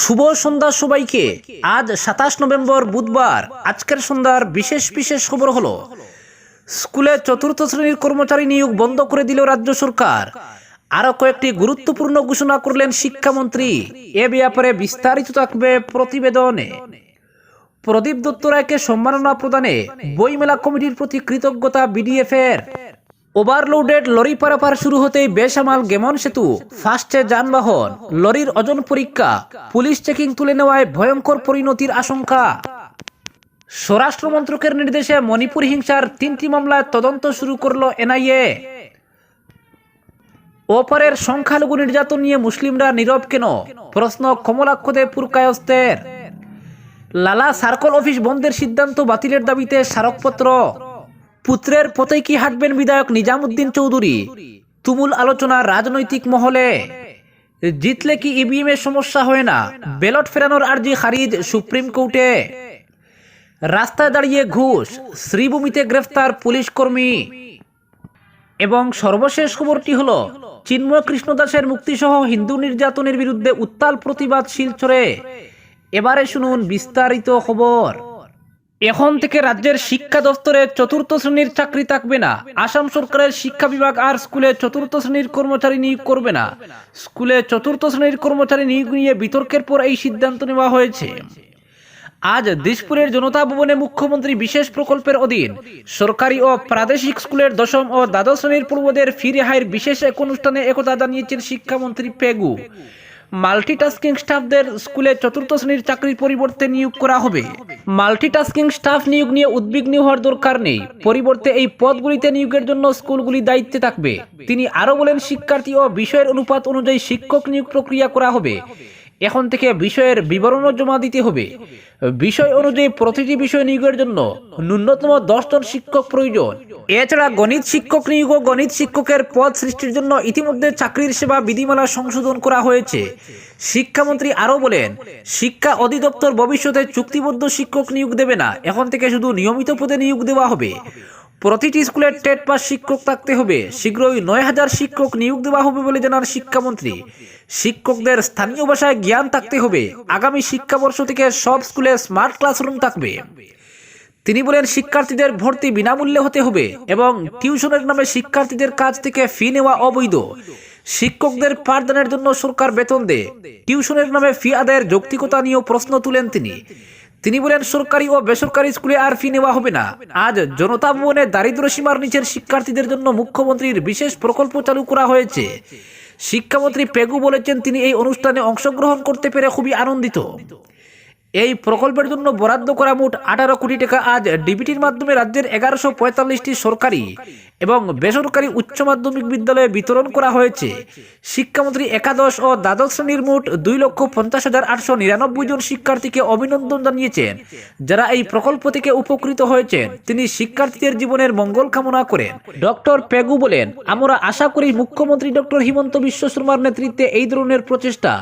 শুভ সন্ধ্যা সবাইকে। আজ সাতাশ নভেম্বর বুধবার। আজকের সন্ধ্যার বিশেষ বিশেষ খবর হলো, স্কুলে চতুর্থ শ্রেণির কর্মচারী নিয়োগ বন্ধ করে দিল রাজ্য সরকার। আরও কয়েকটি গুরুত্বপূর্ণ ঘোষণা করলেন শিক্ষামন্ত্রী। এ ব্যাপারে বিস্তারিত থাকবে প্রতিবেদনে। প্রদীপ দত্ত রায়কে সম্মাননা প্রদানে বইমেলা কমিটির প্রতি কৃতজ্ঞতা বিডিএফ এর ওভারলোডেড লরি পারাপার শুরু হতেই বেসামাল গেমন সেতু, ফাস্টে যানবাহন, লরির ওজন পরীক্ষা, পুলিশ চেকিং তুলে নেওয়ায় ভয়ঙ্কর পরিণতির আশঙ্কা। স্বরাষ্ট্র মন্ত্রকের নির্দেশে মণিপুর হিংসার তিনটি মামলায় তদন্ত শুরু করল এনআইএ। অপরের সংখ্যালঘু নির্যাতন নিয়ে মুসলিমরা নীরব কেন? প্রশ্ন কমলাক্ষদে পুরকায়স্তের লালা সার্কল অফিস বন্ধের সিদ্ধান্ত বাতিলের দাবিতে স্মারকপত্র। পুত্রের পথে কি হাঁটবেন বিধায়ক নিজামুদ্দিন চৌধুরী? তুমুল আলোচনা রাজনৈতিক মহলে। জিতলে কি ইভিএম এর সমস্যা হয় না? ব্যালট ফেরানোর আর্জি খারিজ সুপ্রিম কোর্টে। রাস্তায় দাঁড়িয়ে ঘুষ, শ্রীভূমিতে গ্রেফতার পুলিশ কর্মী। এবং সর্বশেষ খবরটি হলো, চিন্ময় কৃষ্ণ দাসের মুক্তিসহ হিন্দু নির্যাতনের বিরুদ্ধে উত্তাল প্রতিবাদ শিলচরে এবারে শুনুন বিস্তারিত খবর। এখন থেকে রাজ্যের শিক্ষা দপ্তরে চতুর্থ শ্রেণির চাকরি থাকবে না। আসাম সরকারের শিক্ষা বিভাগ আর স্কুলে চতুর্থ শ্রেণির কর্মচারী নিয়োগ করবে না। স্কুলে চতুর্থ শ্রেণির কর্মচারী নিয়োগ নিয়ে বিতর্কের পর এই সিদ্ধান্ত নেওয়া হয়েছে। আজ দিসপুরের জনতা ভবনে মুখ্যমন্ত্রী বিশেষ প্রকল্পের অধীন সরকারি ও প্রাদেশিক স্কুলের দশম ও দ্বাদশ শ্রেণির পূর্বদের ফি রেহাইয়ের বিশেষ এক অনুষ্ঠানে একথা জানিয়েছেন শিক্ষামন্ত্রী পেগু। মাল্টিটাস্কিং স্টাফদের স্কুলে চতুর্থ শ্রেণির চাকরির পরিবর্তে নিয়োগ করা হবে। মাল্টিটাস্কিং স্টাফ নিয়োগ নিয়ে উদ্বিগ্ন হওয়ার দরকার নেই। পরিবর্তে এই পদগুলিতে নিয়োগের জন্য স্কুলগুলি দায়িত্বে থাকবে। তিনি আরও বলেন, শিক্ষার্থী ও বিষয়ের অনুপাত অনুযায়ী শিক্ষক নিয়োগ প্রক্রিয়া করা হবে। এখন থেকে বিষয়ের বিবরণও জমা দিতে হবে। বিষয় অনুযায়ী প্রতিটি বিষয় নিয়োগের জন্য ন্যূনতম দশজন শিক্ষক প্রয়োজন। এছাড়া গণিত শিক্ষক নিয়োগ ও গণিত শিক্ষকের পদ সৃষ্টির জন্য ইতিমধ্যে চাকরির সেবা বিধিমালা সংশোধন করা হয়েছে। শিক্ষামন্ত্রী আরও বলেন, শিক্ষা অধিদপ্তর ভবিষ্যতে চুক্তিবদ্ধ শিক্ষক নিয়োগ দেবে না। এখন থেকে শুধু নিয়মিত পদে নিয়োগ দেওয়া হবে। প্রতিটি স্কুলের টেট পাস শিক্ষক থাকতে হবে। শীঘ্রই নয় হাজার শিক্ষক নিয়োগ দেওয়া হবে বলে জানান শিক্ষামন্ত্রী। শিক্ষকদের স্থানীয় ভাষায় জ্ঞান থাকতে হবে। আগামী শিক্ষাবর্ষ থেকে সব স্কুলে স্মার্ট ক্লাসরুম থাকবে। তিনি বলেন, শিক্ষার্থীদের ভর্তি বিনামূল্যে হতে হবে এবং টিউশনের নামে শিক্ষার্থীদের কাছ থেকে ফি নেওয়া অবৈধ। শিক্ষকদের পাঠদানের জন্য সরকার বেতন দেয়। টিউশনের নামে ফি আদায়ের যৌক্তিকতা নিয়েও প্রশ্ন তুলেন তিনি। তিনি বলেন, সরকারি ও বেসরকারি স্কুলে আর ফি নেওয়া হবে না। আজ জনতা ভবনে দারিদ্র সীমার নিচের শিক্ষার্থীদের জন্য মুখ্যমন্ত্রীর বিশেষ প্রকল্প চালু করা হয়েছে। শিক্ষামন্ত্রী পেগু বলেছেন, তিনি এই অনুষ্ঠানে অংশগ্রহণ করতে পেরে খুবই আনন্দিত। এই প্রকল্পের জন্য বরাদ্দ করা মোট আঠারো কোটি টাকা আজ ডিবিটির মাধ্যমে রাজ্যের এগারোশো পঁয়তাল্লিশটি সরকারি এবং বেসরকারি উচ্চ মাধ্যমিক বিদ্যালয়ে বিতরণ করা হয়েছে। শিক্ষামন্ত্রী একাদশ ও দ্বাদশ শ্রেণির মোট দুই লক্ষ পঞ্চাশ হাজার আটশো নিরানব্বই জন শিক্ষার্থীকে অভিনন্দন জানিয়েছেন, যারা এই প্রকল্প থেকে উপকৃত হয়েছেন। তিনি শিক্ষার্থীদের জীবনের মঙ্গল কামনা করেন। ডক্টর পেগু বলেন, আমরা আশা করি মুখ্যমন্ত্রী ডক্টর হিমন্ত বিশ্ব শর্মার নেতৃত্বে এই ধরনের প্রচেষ্টা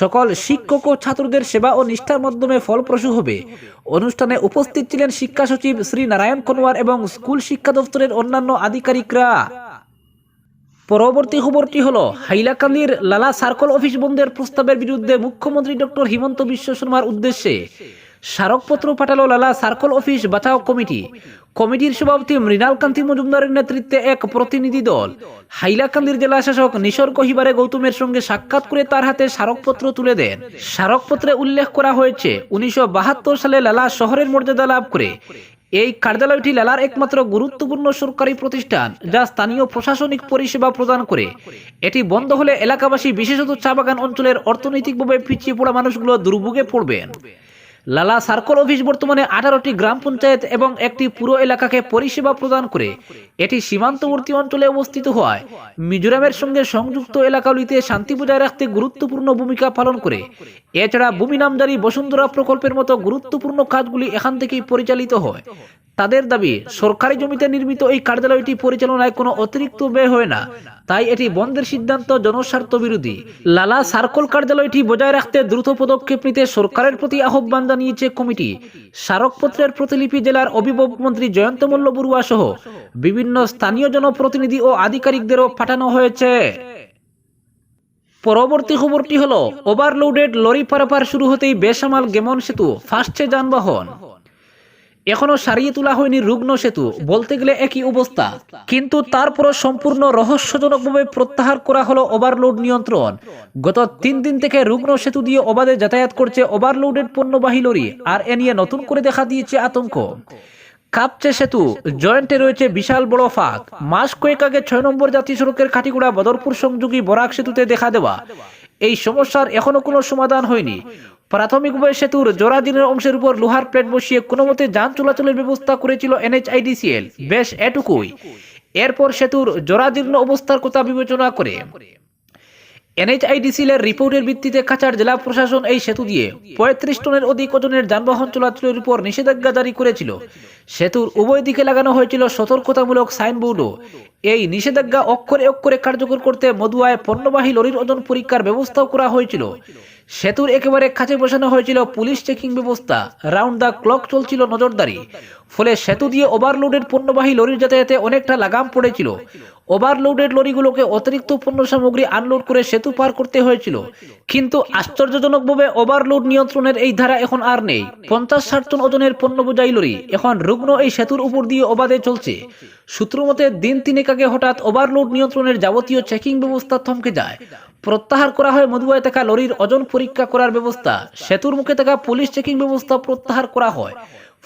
সকল শিক্ষক ও ছাত্রদের সেবা ও নিষ্ঠার মাধ্যমে ফলপ্রসূ হবে। অনুষ্ঠানে উপস্থিত ছিলেন শিক্ষা সচিব শ্রী নারায়ণ খনোয়ার এবং স্কুল শিক্ষা দপ্তরের অন্যান্য আধিকারিকরা। পরবর্তী খবরটি হল, হাইলাকান্দির লালা সার্কল অফিস বন্ধের প্রস্তাবের বিরুদ্ধে মুখ্যমন্ত্রী ডক্টর হিমন্ত বিশ্ব শর্মার উদ্দেশ্যে স্মারকপত্র পাঠালো লালা সার্কল অফিস বাঁচাও কমিটি। কমিটির সভাপতি মৃণাল কান্তি মজুমদারের নেতৃত্বে এক প্রতিনিধি দল। হাইলাকান্দির জেলা শাসক নিসর্গ হিবারে গৌতমের সঙ্গে সাক্ষাৎ করে তার হাতে স্মারকপত্র তুলে দেন। স্মারকপত্রে উল্লেখ করা হয়েছে, উনিশশো সালে লালা শহরের মর্যাদা লাভ করে। এই কার্যালয়টি লালার একমাত্র গুরুত্বপূর্ণ সরকারি প্রতিষ্ঠান, যা স্থানীয় প্রশাসনিক পরিষেবা প্রদান করে। এটি বন্ধ হলে এলাকাবাসী বিশেষত চা বাগান অঞ্চলের অর্থনৈতিকভাবে পিছিয়ে পড়া মানুষগুলো দুর্ভোগে পড়বেন। লালা সার্কল অফিস বর্তমানে আঠারোটি গ্রাম পঞ্চায়েত এবং একটি পুরো এলাকাকে পরিষেবা প্রদান করে। এটি সীমান্তবর্তী অঞ্চলে অবস্থিত হয় মিজোরামের সঙ্গে সংযুক্ত এলাকাগুলিতে শান্তি বজায় রাখতে গুরুত্বপূর্ণ ভূমিকা পালন করে। এছাড়া ভূমি নামজারি বসুন্ধরা প্রকল্পের মতো গুরুত্বপূর্ণ কাজগুলি এখান থেকেই পরিচালিত হয়। তাদের দাবি, সরকারি জমিতে নির্মিত এই কার্যালয়টি পরিচালনায় কোনো অতিরিক্ত ব্যয় হয় না। তাই এটি বন্ধের সিদ্ধান্ত জনস্বার্থ বিরোধী। লালা সার্কল কার্যালয়টি বজায় রাখতে দ্রুত পদক্ষেপ নিতে সরকারের প্রতি আহ্বান জানিয়েছে কমিটি। স্মারকপত্রের প্রতিলিপি জেলার অভিভাবক মন্ত্রী জয়ন্ত মল্ল বড়ুয়া সহ বিভিন্ন স্থানীয় জনপ্রতিনিধি ও আধিকারিকদেরও পাঠানো হয়েছে। পরবর্তী খবরটি হল, ওভারলোডেড লরি পারাপার শুরু হতেই বেসামাল গেমন সেতু ফাঁসছে যানবাহন। এখনও সারিয়ে তোলা হয়নি রুগ্ন সেতু বলতে গেলে একই অবস্থা। কিন্তু তারপরও সম্পূর্ণ রহস্যজনকভাবে প্রত্যাহার করা হলো ওভারলোড নিয়ন্ত্রণ। গত তিন দিন থেকে রুগ্ন সেতু দিয়ে অবাধে যাতায়াত করছে ওভারলোডেড পণ্যবাহী লরি আর এ নিয়ে নতুন করে দেখা দিয়েছে আতঙ্ক। কাপচে সেতু, জয়েন্টে রয়েছে বিশাল বড় ফাঁক। মাস কয়েক আগে ছয় নম্বর জাতীয় সড়কের কাটিগুড়া বদরপুর সংযোগী বরাক সেতুতে দেখা দেওয়া। এই সমস্যার এখনও কোনো সমাধান হয়নি। প্রাথমিকভাবে সেতুর জোড়াদিনের অংশের উপর লোহার প্লেট বসিয়ে কোনো মতে যান চলাচলের ব্যবস্থা করেছিল এনএইচআইডিসিএল। বেশ এটুকুই। এরপর সেতুর জোড়াদীর্ণ অবস্থার কথা বিবেচনা করে। এনএইচআইডিসিএল এর রিপোর্টের ভিত্তিতে কাছাড় জেলা প্রশাসন এই সেতু দিয়ে পঁয়ত্রিশ টনের অধিক ওজনের যানবাহন চলাচলের উপর নিষেধাজ্ঞা জারি করেছিল। সেতুর উভয় দিকে লাগানো হয়েছিল সতর্কতামূলক সাইনবোর্ডও। এই নিষেধাজ্ঞা অক্ষরে অক্ষরে কার্যকর করতে মদুয়ায় পণ্যবাহী লরির ওজন পরীক্ষার ব্যবস্থাও করা হয়েছিল। সেতুর একেবারে কাছে বসানো হয়েছিল পুলিশ চেকিং ব্যবস্থা। রাউন্ড দ্য ক্লক চলছিল নজরদারি। ফলে সেতু দিয়ে ওভারলোডের পণ্যবাহী লরির যাতায়াতে অনেকটা লাগাম পড়েছিল। ওভারলোডেড লরিগুলোকে অতিরিক্ত পণ্য সামগ্রী আনলোড করে সেতু পার করতে হয়েছিল। কিন্তু আশ্চর্যজনকভাবে ওভারলোড নিয়ন্ত্রণের এই ধারা এখন আর নেই। পঞ্চাশ ষাট টন ওজনের পণ্য বোঝাই লরি এখন রুগ্ন এই সেতুর উপর দিয়ে অবাধে চলছে। সূত্রমতে দিন তিনেক আগে হঠাৎ ওভারলোড নিয়ন্ত্রণের যাবতীয় চেকিং ব্যবস্থা থমকে যায়। প্রত্যাহার করা হয় মধুয়ায় থাকা লরির ওজন পরীক্ষা করার ব্যবস্থা। সেতুর মুখে থাকা পুলিশ চেকিং ব্যবস্থা প্রত্যাহার করা হয়।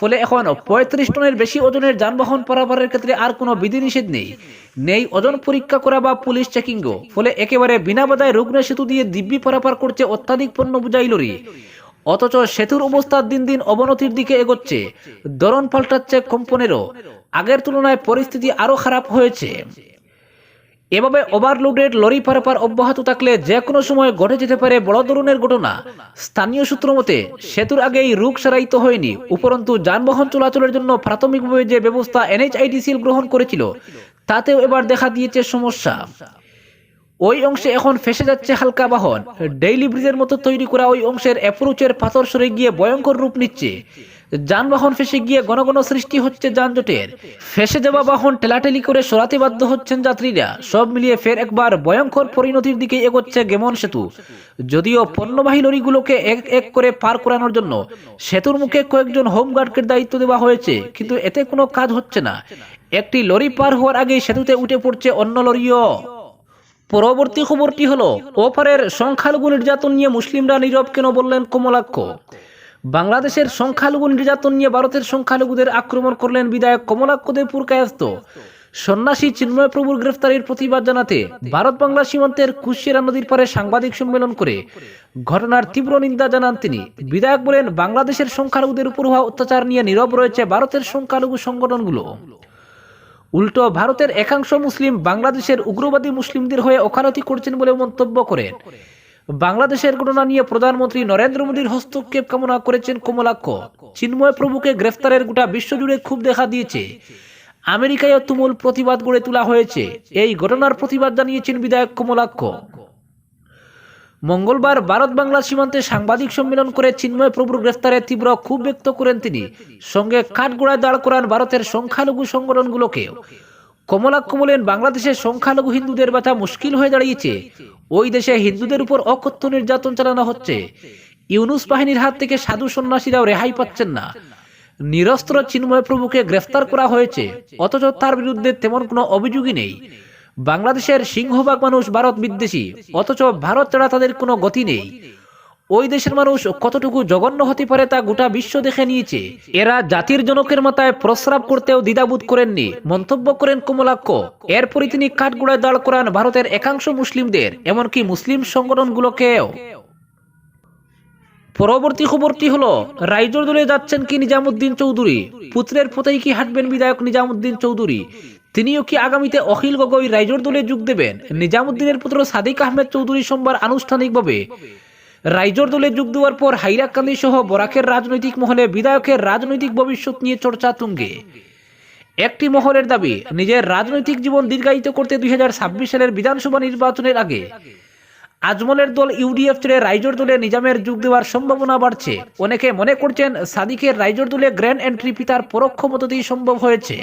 ফলে এখন পঁয়ত্রিশ টনের বেশি ওজনের যানবাহন পারাপারের ক্ষেত্রে আর কোনো বিধিনিষেধ নেই। নেই ওজন পরীক্ষা করা বা পুলিশ চেকিংও। ফলে একেবারে বিনা বাধায় রুগ্ন সেতু দিয়ে দিব্যি পারাপার করছে অত্যাধিক পণ্য বোঝাই লরি। অথচ সেতুর অবস্থা দিন দিন অবনতির দিকে এগোচ্ছে। দরন পাল্টাচ্ছে কম্পনেরও। আগের তুলনায় পরিস্থিতি আরও খারাপ হয়েছে। এভাবে ওভারলোডেড লরি পারাপার অব্যাহত থাকলে যে কোনো সময় ঘটে যেতে পারে বড় ধরনের ঘটনা। স্থানীয় সূত্র মতে, সেতুর আগেই রুখ সারাইতে হয়নি, উপরন্তু যানবাহন চলাচলের জন্য প্রাথমিকভাবে যে ব্যবস্থা এনএইচআইডিসিএল গ্রহণ করেছিল, তাতেও এবার দেখা দিয়েছে সমস্যা। ওই অংশে এখন ফেসে যাচ্ছে হালকা বাহন। ডেইলি ব্রিজের মতো তৈরি করা ওই অংশের অ্যাপ্রোচের পাথর সরে গিয়ে ভয়ঙ্কর রূপ নিচ্ছে। যানবাহন ফেসে গিয়ে ঘন সৃষ্টি হচ্ছে যানজটের। ফেসে যাওয়া বাহন ঠেলাঠেলি করে সরাতে বাধ্য হচ্ছেন যাত্রীরা। সব মিলিয়ে ফের একবার ভয়ঙ্কর পরিণতির দিকে এগোচ্ছে গেমন সেতু। যদিও পণ্যবাহী লরিগুলোকে এক এক করে পার করানোর জন্য সেতুর মুখে কয়েকজন হোমগার্ডকে দায়িত্ব দেওয়া হয়েছে, কিন্তু এতে কোনো কাজ হচ্ছে না। একটি লরি পার হওয়ার আগেই সেতুতে উঠে পড়ছে অন্য লরিও। পরবর্তী খবরটি হলো, ওপারের সংখ্যালঘু নির্যাতন নিয়ে মুসলিমরা নীরব কেন বললেন কমলাক্ষ? বাংলাদেশের সংখ্যালঘু নির্যাতন নিয়ে ভারতের সংখ্যালঘুদের আক্রমণ করলেন বিধায়ক কমলাক্ষদেব পুরকায়স্ত সন্ন্যাসী চিন্ময় প্রভুর গ্রেফতারির প্রতিবাদ জানাতে ভারত বাংলা সীমান্তের কুশিয়ারা নদীর পারে সাংবাদিক সম্মেলন করে ঘটনার তীব্র নিন্দা জানান তিনি। বিধায়ক বলেন, বাংলাদেশের সংখ্যালঘুদের উপর হওয়া অত্যাচার নিয়ে নীরব রয়েছে ভারতের সংখ্যালঘু সংগঠনগুলো। উল্টো, ভারতের একাংশ মুসলিম বাংলাদেশের উগ্রবাদী মুসলিমদের হয়ে ওকালতি করছেন বলে মন্তব্য করেন। বাংলাদেশের ঘটনা নিয়ে প্রধানমন্ত্রী নরেন্দ্র মোদীর হস্তক্ষেপ কামনা করেছেন কমলাক্ষ চিন্ময় প্রভুকে গ্রেফতারের গোটা বিশ্বজুড়ে খুব দেখা দিয়েছে। আমেরিকায় তুমুল প্রতিবাদ গড়ে তোলা হয়েছে। এই ঘটনার প্রতিবাদ জানিয়েছেন বিধায়ক কমলাক্ষ মঙ্গলবার ভারত বাংলা সীমান্তে সাংবাদিক সম্মেলন করে চিন্ময় প্রভুর গ্রেফতারে তীব্র ক্ষোভ ব্যক্ত করেন তিনি। সঙ্গে কাঠগোড়ায় দাঁড় করান ভারতের সংখ্যালঘু সংগঠনগুলোকে কমলাক্ষ বলেন বাংলাদেশের সংখ্যালঘু হিন্দুদের ব্যথা মুশকিল হয়ে দাঁড়িয়েছে। ওই দেশে হিন্দুদের উপর অকথ্য নির্যাতন চালানো হচ্ছে। ইউনুস বাহিনীর হাত থেকে সাধু সন্ন্যাসীরাও রেহাই পাচ্ছেন না। নিরস্ত্র চিন্ময় প্রভুকে গ্রেফতার করা হয়েছে। অথচ তার বিরুদ্ধে তেমন কোনো অভিযোগই নেই। বাংলাদেশের সিংহভাগ মানুষ ভারত বিদ্বেষী। অথচ ভারত ছাড়া তাদের কোনো গতি নেই। ওই দেশের মানুষ কতটুকু জঘন্য হতে পারে তা গোটা বিশ্ব দেখে নিয়েছে। এরা জাতির জনকের মাথায় প্রস্রাব করতেও দ্বিধাবোধ করেননি, মন্তব্য করেন কমলাক্ষ। এরপরই তিনি কাঠগোড়ায় দাঁড় করান ভারতের একাংশ মুসলিমদের, এমনকি মুসলিম সংগঠনগুলোকেও। পরবর্তী খবরটি হলো, রাইজর দলে যাচ্ছেন কি নিজামুদ্দিন চৌধুরী? পুত্রের পথেই কি হাঁটবেন বিধায়ক নিজামুদ্দিন চৌধুরী? তিনিও কি আগামীতে অখিল গগৈ রাইজর দলে যোগ দেবেন? নিজামুদ্দিনের পুত্র সাদিক আহমেদ চৌধুরী সোমবার আনুষ্ঠানিকভাবে রাইজর দলে যোগ দেওয়ার পর হাইরাকান্দি সহ বরাকের রাজনৈতিক মহলে বিধায়কের রাজনৈতিক ভবিষ্যৎ নিয়ে চর্চা তুঙ্গে। একটি মহলের দাবি, নিজের রাজনৈতিক জীবন দীর্ঘায়িত করতে দুই হাজার ছাব্বিশ সালের বিধানসভা নির্বাচনের আগে। আজমলের দল ইউডিএফ ছেড়ে রাইজর দলে নিজামের যোগ দেওয়ার সম্ভাবনা বাড়ছে। অনেকে মনে করছেন সাদিকের রাইজর দলে গ্র্যান্ড এন্ট্রি পিতার পরোক্ষ মততেই সম্ভব হয়েছে।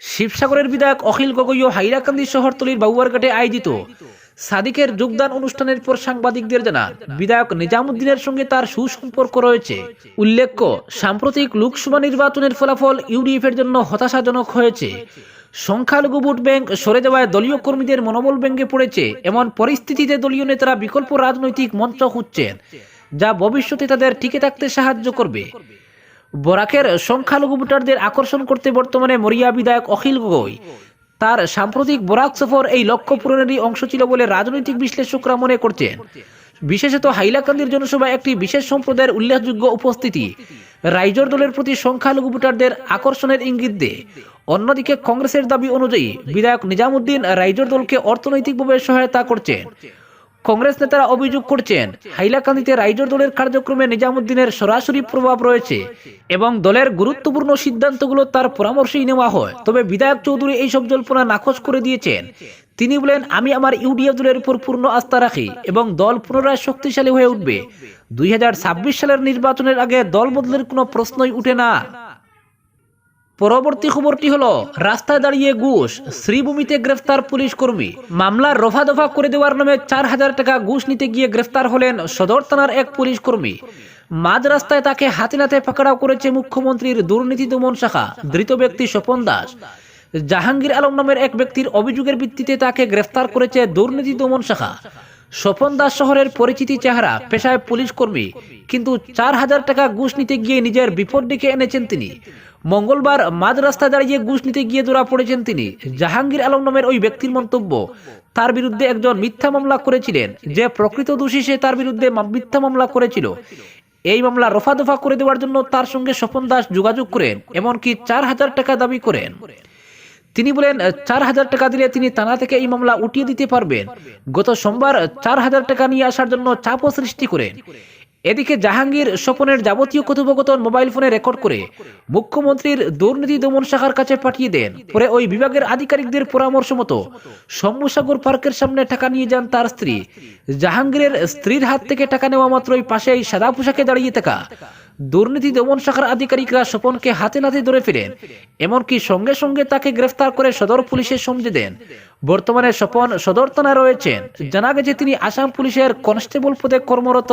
শিবসাগরের বিধায়ক অখিল গগৈ ও হাইলাকান্দি শহরতলির বাবুয়ারঘাটে আয়োজিত সাদিকের যোগদান অনুষ্ঠানের পর সাংবাদিকদের জানান বিধায়ক নিজামুদ্দিনের সঙ্গে তার সুসম্পর্ক রয়েছে। উল্লেখ্য, সাম্প্রতিক লোকসভা নির্বাচনের ফলাফল ইউডিএফ এর জন্য হতাশাজনক হয়েছে। সংখ্যালঘু ভোট ব্যাংক সরে যাওয়ায় দলীয় কর্মীদের মনোবল ভেঙে পড়েছে। এমন পরিস্থিতিতে দলীয় নেতারা বিকল্প রাজনৈতিক মঞ্চ খুঁজছেন, যা ভবিষ্যতে তাদের টিকে থাকতে সাহায্য করবে। বরাকের সংখ্যালঘু ভোটারদের আকর্ষণ করতে বর্তমানে মরিয়া বিধায়ক অখিল গগৈ তার সাম্প্রতিক বরাক সফর এই লক্ষ্য পূরণেরই অংশ ছিল বলে রাজনৈতিক বিশ্লেষকরা মনে করছেন। বিশেষত হাইলাকান্দির জনসভায় একটি বিশেষ সম্প্রদায়ের উল্লেখযোগ্য উপস্থিতি। রাইজর দলের প্রতি সংখ্যালঘু ভোটারদের আকর্ষণের ইঙ্গিত দেয়। অন্যদিকে কংগ্রেসের দাবি অনুযায়ী বিধায়ক নিজামুদ্দিন রাইজর দলকে অর্থনৈতিকভাবে সহায়তা করছেন। কংগ্রেস নেতারা অভিযোগ করছেন, হাইলাকান্দিতে রাইজর দলের কার্যক্রমে নিজামুদ্দিনের সরাসরি প্রভাব রয়েছে এবং দলের গুরুত্বপূর্ণ সিদ্ধান্তগুলো তার পরামর্শেই নেওয়া হয়। তবে বিধায়ক চৌধুরী এইসব জল্পনা নাকচ করে দিয়েছেন। তিনি বলেন, আমি আমার ইউডিএফ দলের উপর পূর্ণ আস্থা রাখি এবং দল পুনরায় শক্তিশালী হয়ে উঠবে। দুই হাজার ছাব্বিশ সালের নির্বাচনের আগে দল বদলের কোনো প্রশ্নই উঠে না। পরবর্তী খবরটি হলো, রাস্তায় দাঁড়িয়ে ঘুষ, শ্রীভূমিতে গ্রেফতার পুলিশ কর্মী। মামলার রফা দফা করে দেওয়ার নামে চার হাজার টাকা ঘুষ নিতে গিয়ে গ্রেফতার হলেন সদর থানার এক পুলিশ কর্মী। মাঝ রাস্তায় তাকে হাতে নাতে পাকড়াও করেছে মুখ্যমন্ত্রীর দুর্নীতি দমন শাখা, ধৃত ব্যক্তি স্বপন দাস। জাহাঙ্গীর আলম নামের এক ব্যক্তির অভিযোগের ভিত্তিতে তাকে গ্রেফতার করেছে দুর্নীতি দমন শাখা। স্বপন দাস শহরের পরিচিতি চেহারা, পেশায় পুলিশ কর্মী, কিন্তু চার হাজার টাকা ঘুষ নিতে গিয়ে নিজের বিপদ ডেকে এনেছেন তিনি। মঙ্গলবার মাঝ রাস্তায় দাঁড়িয়ে ঘুষ নিতে গিয়ে ধরা পড়েছেন তিনি। জাহাঙ্গীর আলম নামের ওই ব্যক্তির মন্তব্য, তার বিরুদ্ধে একজন মিথ্যা মামলা করেছিলেন। যে প্রকৃত দোষী সে তার বিরুদ্ধে মিথ্যা মামলা করেছিল। এই মামলা রফা দফা করে দেওয়ার জন্য তার সঙ্গে স্বপন দাস যোগাযোগ করেন, এমনকি চার হাজার টাকা দাবি করেন। তিনি বলেন, চার হাজার টাকা দিলে তিনি থানা থেকে এই মামলা উঠিয়ে দিতে পারবেন। গত সোমবার চার হাজার টাকা নিয়ে আসার জন্য চাপও সৃষ্টি করেন। এদিকে জাহাঙ্গীর স্বপনের যাবতীয় কথোপকথন মোবাইল ফোনে রেকর্ড করে মুখ্যমন্ত্রীর দুর্নীতি দমন শাখার কাছে পাঠিয়ে দেন। পরে ওই বিভাগের আধিকারিকদের পরামর্শ মতো সম্মুসাগর পার্কের সামনে টাকা নিয়ে যান তার স্ত্রী। জাহাঙ্গীরের স্ত্রীর হাত থেকে টাকা নেওয়া মাত্রই পাশেই সাদা পোশাকে দাঁড়িয়ে থাকা দুর্নীতি দমন শাখার আধিকারিকরা স্বপনকে হাতে নাতে ধরে ফিরেন। এমনকি সঙ্গে সঙ্গে তাকে গ্রেফতার করে সদর পুলিশে সমঝে দেন। বর্তমানে স্বপন সদর থানায় রয়েছেন। জানা গেছে তিনি আসাম পুলিশের কনস্টেবল পদে কর্মরত।